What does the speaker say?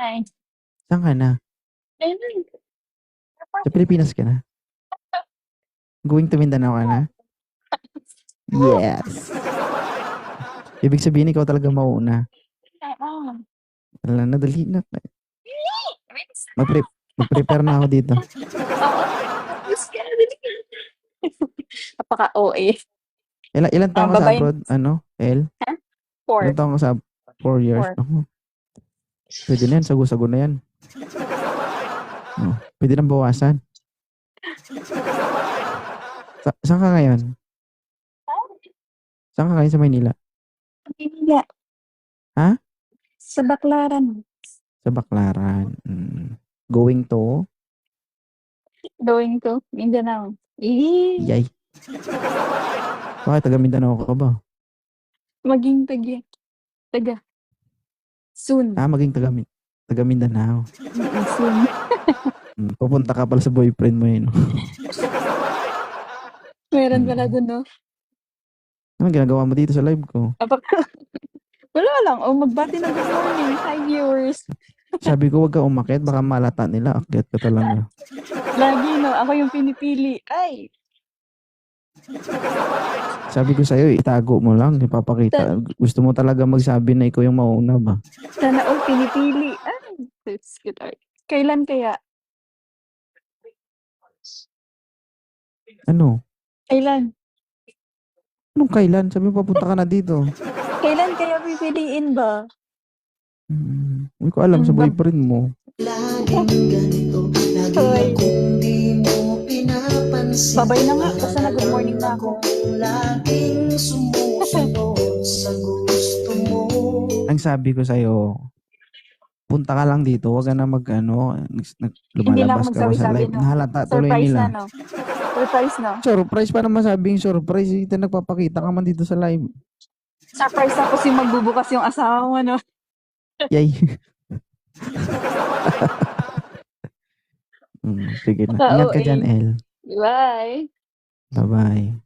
Hi. Saan ka na? Ayun. Sa Pilipinas ka na? Going to Mindanao ka na? Yes. Ibig sabihin, ikaw talaga mauna. Oo. Wala na, dali na. Mag-pre- mag-prepare na ako dito. Oo. Tapos ka na din. Napaka-OA. Ilan, ilan taon Ah, ka sa babae. abroad? Ano? L? Four. Ilan taon ka sa Four years. Four. Ako. Pwede na yan. Sago-sago na yan. Oh, pwede nang bawasan. Sa saan ka ngayon? Saan ka ngayon sa Maynila? Hindi. Ha? Sa Baklaran. Sa Baclaran. Mm. Going to? Going to Mindanao. Eh, Yay. Bakit taga Mindanao ka ba? maging taga. Taga. Soon. Ah, maging taga, taga Mindanao. Soon. Mm, Pupunta ka pala sa boyfriend mo yun. Meron pala Mm. dun, no? Anong ginagawa mo dito sa live ko? Apak. Wala lang. O, magbati ng good morning. Hi, viewers. Sabi ko, wag ka umakit. Baka malata nila. Akyat ka talaga. Lagi, no? Ako yung pinipili. Ay, Sabi ko sa'yo, itago mo lang. Ipapakita. Gusto mo talaga magsabi na ikaw yung mauna ba? sana all pinipili. Ay, that's good. art. Kailan kaya? Ano? Kailan? Anong kailan? Sabi mo, papunta ka na dito. Kailan kaya pipiliin ba? Hmm, hindi ko alam sa Mm, bab- boyfriend mo. Laging ganito, lagi Hoy. Babay na nga, basta na good morning na ako. Laging sumusunod sa gusto mo Ang sabi ko sa'yo, punta ka lang dito. Huwag ka na mag, ano, nag- lumalabas ka sa live. no? Nahalata tuloy Surprise nila. na, no? Surprise, no? Surprise pa naman sabing surprise. Ito nagpapakita ka man dito sa live. Surprise tapos yung magbubukas yung asawa mo, no? Yay. mm, sige na. Ingat ka dyan, El. Bye! Bye-bye.